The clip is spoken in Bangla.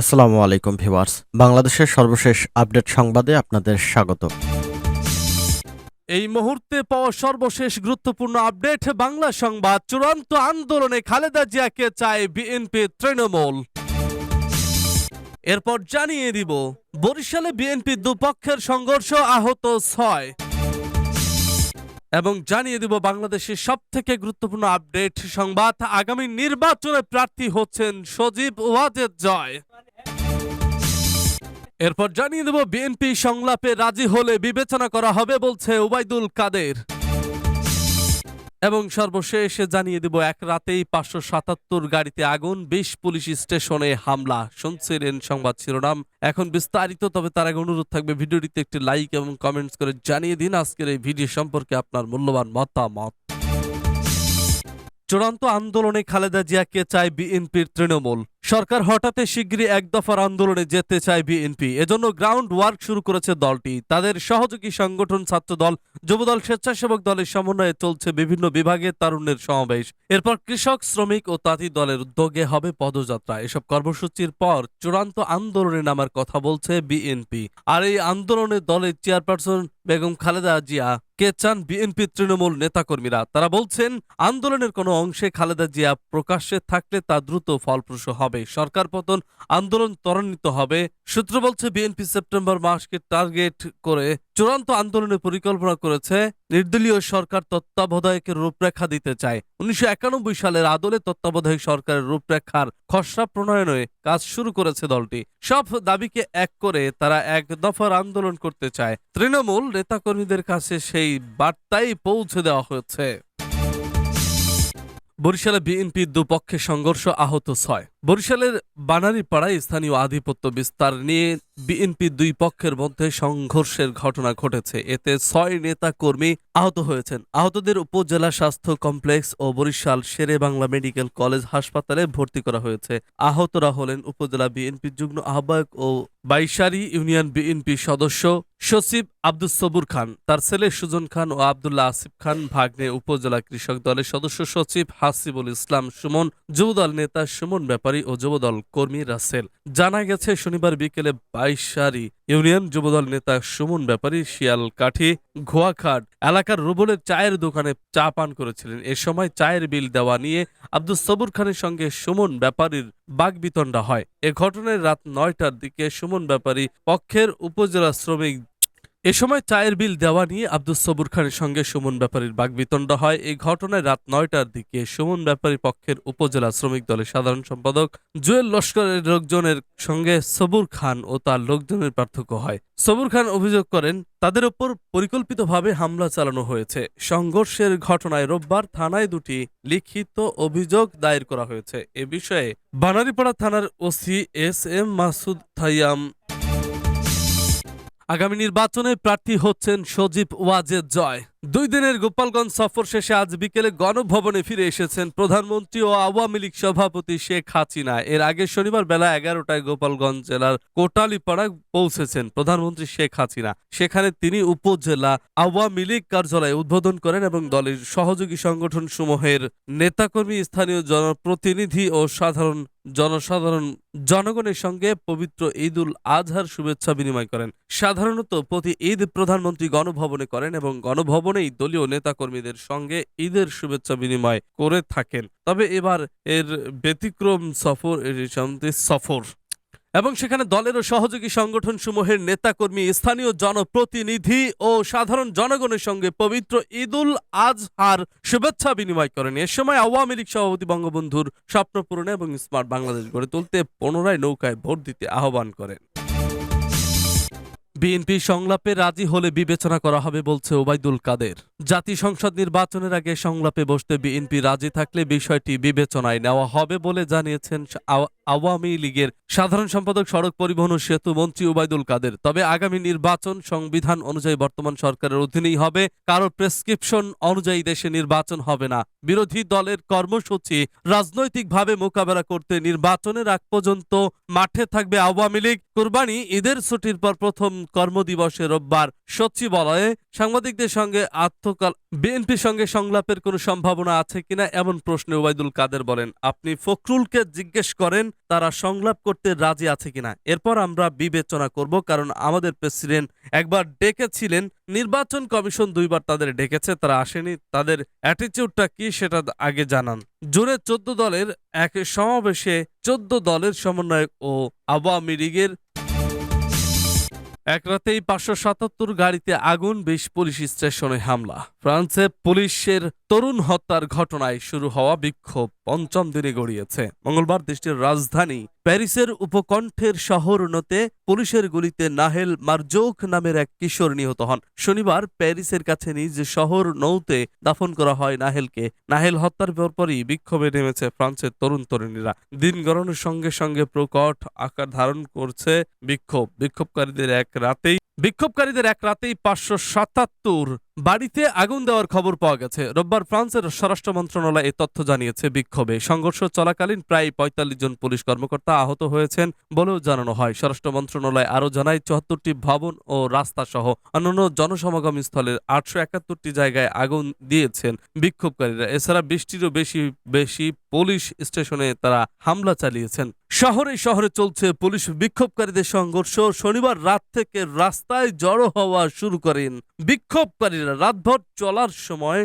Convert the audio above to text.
আসসালামু আলাইকুম ভিউয়ার্স। বাংলাদেশের সর্বশেষ আপডেট সংবাদে আপনাদের স্বাগত। এই মুহূর্তে পাওয়া সর্বশেষ গুরুত্বপূর্ণ আপডেট, বাংলা সংবাদ, চূড়ান্ত আন্দোলনে খালেদা জিয়াকে চায় বিএনপি তৃণমূল। এরপর জানিয়ে দিব, বরিশালে বিএনপি দুপক্ষের সংঘর্ষ আহত ছয়। এবং জানিয়ে দিব বাংলাদেশের সব থেকে গুরুত্বপূর্ণ আপডেট সংবাদ, আগামী নির্বাচনে প্রার্থী হচ্ছেন সজীব ওয়াজেদ জয়। এরপর জানিয়ে দেব, বিএনপি সংলাপে রাজি হলে বিবেচনা করা হবে বলছে ওবায়দুল কাদের। এবং সর্বশেষ জানিয়ে দেব, এক রাতেই পাঁচশো সাতাত্তর গাড়িতে আগুন, বিশ পুলিশ স্টেশনে হামলা। শুনছিলেন সংবাদ শিরোনাম। এখন বিস্তারিত, তবে তার আগে অনুরোধ থাকবে, ভিডিওটিতে একটি লাইক এবং কমেন্টস করে জানিয়ে দিন। আজকের এই ভিডিও সম্পর্কে আপনার মূল্যবান মতামত। চূড়ান্ত আন্দোলনে খালেদা জিয়াকে চায় বিএনপির তৃণমূল। সরকার হঠাৎ শিগগিরই এক দফার আন্দোলনে যেতে চায় বিএনপি। এজন্য গ্রাউন্ড ওয়ার্ক শুরু করেছে দলটি। তাদের সহযোগী সংগঠন ছাত্রদল, যুবদল, স্বেচ্ছাসেবক দলের সমন্বয়ে চলছে বিভিন্ন বিভাগের তারুণ্যের সমাবেশ। এরপর কৃষক, শ্রমিক ও তাঁতি দলের উদ্যোগে হবে পদযাত্রা। এসব কর্মসূচির পর চূড়ান্ত আন্দোলনে নামার কথা বলছে বিএনপি। আর এই আন্দোলনে দলের চেয়ারপারসন বেগম খালেদা জিয়া কে চান বিএনপি তৃণমূল নেতাকর্মীরা? তারা বলছেন, আন্দোলনের কোনো অংশে খালেদা জিয়া প্রকাশ্যে থাকলে তা দ্রুত ফলপ্রসূ হবে। সরকার পতন আন্দোলন ত্বরান্বিত হবে। সূত্র বলছে, বিএনপি সেপ্টেম্বর মাসকে টার্গেট করে চূড়ান্ত আন্দোলনের পরিকল্পনা করেছে। নির্দলীয় সরকার তত্ত্বাবধায়কের রূপরেখা দিতে চায়। উনিশশো একানব্বই সালের আদলে তত্ত্বাবধায়ক সরকারের রূপরেখার খসড়া প্রণয়নে কাজ শুরু করেছে দলটি। সব দাবিকে এক করে তারা এক দফার আন্দোলন করতে চায়। তৃণমূল নেতাকর্মীদের কাছে সেই বার্তাই পৌঁছে দেওয়া হয়েছে। বরিশালে বিএনপির দুপক্ষে সংঘর্ষ আহত ছয়। বরিশালের বানারীপাড়ায় স্থানীয় আধিপত্য বিস্তার নিয়ে বিএনপির দুই পক্ষের মধ্যে সংঘর্ষের ঘটনা ঘটেছে। এতে ছয় নেতা কর্মী আহত হয়েছেন। আহতদের উপজেলা স্বাস্থ্য কমপ্লেক্স ও বরিশাল শেরে বাংলা মেডিকেল কলেজ হাসপাতালে ভর্তি করা হয়েছে। আহতরা হলেন উপজেলা বিএনপি যুগ্ম আহ্বায়ক ও বাইশারি ইউনিয়ন বিএনপি সদস্য সচিব আব্দুস সবুর খান। তার ছেলে সুজন খান ও আবদুল্লাহ আসিফ খান ভাগ্নে উপজেলা কৃষক দলের সদস্য সচিব হাসিবুল ইসলাম সুমন, যুবদল নেতা সুমন ব্যাপারী ও যুবদল কর্মী রাসেল। জানা গেছে, শনিবার বিকেলে বাইশারি ইউনিয়ন যুবদল নেতা সুমন ব্যাপারী শিয়াল কাঠি ঘোয়াখাট এলাকার রুবলের চায়ের দোকানে চা পান করেছিলেন। এ সময় চায়ের বিল দেওয়া নিয়ে আব্দুল সবুর খানের সঙ্গে সুমন ব্যাপারীর বাগবিতণ্ডা হয়। এ ঘটনায় রাত নয়টার দিকে সুমন ব্যাপারী পক্ষের উপজেলা শ্রমিক এ সময় চায়ের বিল দেওয়া নিয়ে আব্দুল সবুর খানের সঙ্গে সুমন ব্যাপারীর বাগবিতণ্ড হয়। এই ঘটনায় রাত নয়টার দিকে সুমন ব্যাপারী পক্ষের উপজেলা শ্রমিক দলের সাধারণ সম্পাদক জুয়েল লস্করের লোকজনের সঙ্গে সবুর খান ও তার লোকজনের পার্থক্য হয়। সবুর খান অভিযোগ করেন, তাদের ওপর পরিকল্পিতভাবে হামলা চালানো হয়েছে। সংঘর্ষের ঘটনায় রোববার থানায় দুটি লিখিত অভিযোগ দায়ের করা হয়েছে। এ বিষয়ে বানারীপাড়া থানার ওসি এস এম মাসুদ থাইয়াম আগামী নির্বাচনে প্রার্থী হচ্ছেন সজীব ওয়াজেদ জয়। দুই দিনের গোপালগঞ্জ সফর শেষে আজ বিকেলে গণভবনে ফিরে এসেছেন প্রধানমন্ত্রী ও আওয়ামী লীগ সভাপতি শেখ হাসিনা। এর আগে শনিবার বেলা এগারোটায় গোপালগঞ্জ জেলার কোটালীপাড়ায় পৌঁছেছেন প্রধানমন্ত্রী শেখ হাসিনা। সেখানে তিনি উপজেলা আওয়ামী লীগ কার্যালয়ে উদ্বোধন করেন এবং দলের সহযোগী সংগঠন সমূহের নেতাকর্মী, স্থানীয় জনপ্রতিনিধি ও সাধারণ জনসাধারণ জনগণের সঙ্গে পবিত্র ঈদ উল আজহার শুভেচ্ছা বিনিময় করেন। সাধারণত প্রতি ঈদ প্রধানমন্ত্রী গণভবনে করেন এবং গণভবনেই দলীয় নেতাকর্মীদের সঙ্গে ঈদের শুভেচ্ছা বিনিময় করে থাকেন। তবে এবার এর ব্যতিক্রম সফর সফর। এবং সেখানে দলের ও সহযোগী সংগঠন সমূহের নেতাকর্মী, স্থানীয় জনপ্রতিনিধি ও সাধারণ জনগণের সঙ্গে পবিত্র ঈদুল আজহার শুভেচ্ছা বিনিময় করেন। এ সময় আওয়ামী লীগ সভাপতি বঙ্গবন্ধুর স্বপ্ন পূরণে এবং স্মার্ট বাংলাদেশ গড়ে তুলতে পুনরায় নৌকায় ভোট দিতে আহ্বান করেন। বিএনপি সংলাপে রাজি হলে বিবেচনা করা হবে বলছে ওবায়দুল কাদের। জাতীয় সংসদ নির্বাচনের আগে সংলাপে বসতে বিএনপি রাজি থাকলে বিষয়টি বিবেচনায় নেওয়া হবে বলে জানিয়েছেন আওয়ামী লীগের সাধারণ সম্পাদক সড়ক পরিবহন ও সেতু মন্ত্রী ওবায়দুল কাদের। তবে আগামী নির্বাচন সংবিধান অনুযায়ী বর্তমান সরকারের অধীনেই হবে। কারও প্রেসক্রিপশন অনুযায়ী দেশে নির্বাচন হবে না। বিরোধী দলের কর্মসূচি রাজনৈতিকভাবে মোকাবেলা করতে নির্বাচনের আগ পর্যন্ত মাঠে থাকবে আওয়ামী লীগ। কোরবানি ঈদের ছুটির পর প্রথম কর্মদিবসে রোববার সচিবালয়ে সাংবাদিকদের সঙ্গে আত্ম গতকাল বিএনপির সঙ্গে সংলাপের কোনো সম্ভাবনা আছে কিনা এমন প্রশ্নে ওবায়দুল কাদের বলেন, আপনি ফখরুলকে জিজ্ঞেস করেন, তারা সংলাপ করতে রাজি আছে কিনা। এরপর আমরা বিবেচনা করব, কারণ আমাদের প্রেসিডেন্ট একবার ডেকেছিলেন, নির্বাচন কমিশন দুইবার তাদের ডেকেছে, তারা আসেনি, তাদের অ্যাটিচিউডটা কি সেটা আগে জানান। জুনে চোদ্দ দলের এক সমাবেশে চোদ্দ দলের সমন্বয়ক ও আওয়ামী লীগের এক রাতেই পাঁচশো সাতাত্তর গাড়িতে আগুন বেশ পুলিশ স্টেশনে হামলা। ফ্রান্সে পুলিশের তরুণ হত্যার ঘটনায় শুরু হওয়া বিক্ষোভ পঞ্চম দিনে গড়িয়েছে। মঙ্গলবার দেশটির রাজধানী প্যারিসের উপকণ্ঠের শহর নতে পুলিশের গুলিতে নাহেল মারজোক নামের এক কিশোর নিহত হন। শনিবার প্যারিসের কাছে নিজ শহর নৌতে দাফন করা হয় নাহেলকে। নাহেল হত্যার পরপরই বিক্ষোভে নেমেছে ফ্রান্সের তরুণ তরুণীরা। দিন গড়ানোর সঙ্গে সঙ্গে প্রকট আকার ধারণ করছে বিক্ষোভ। বিক্ষোভকারীদের এক রাতেই বিক্ষোভকারীদের এক রাতেই পাঁচশো সাতাত্তর বাড়িতে আগুন দেওয়ার খবর পাওয়া গেছে। রোববার ফ্রান্সের স্বরাষ্ট্র মন্ত্রণালয় এ তথ্য জানিয়েছে বিক্ষোভে। সংঘর্ষ চলাকালীন প্রায় পঁয়তাল্লিশ জন পুলিশ কর্মকর্তা আহত হয়েছেন বলেও জানানো হয়। স্বরাষ্ট্র মন্ত্রণালয় আরও জানায়, চুয়াত্তরটি ভবন ও রাস্তা সহ অন্যান্য জনসমাগম স্থলের আটশো একাত্তরটি জায়গায় আগুন দিয়েছেন বিক্ষোভকারীরা। এছাড়া বৃষ্টিরও বেশি বেশি পুলিশ স্টেশনে তারা হামলা চালিয়েছেন। শহরে শহরে চলছে পুলিশ বিক্ষোভকারীদের সংঘর্ষ। শনিবার রাত থেকে রাস্তায় জড়ো হওয়া শুরু করেন বিক্ষোভকারীরা। রাতভর চলার সময়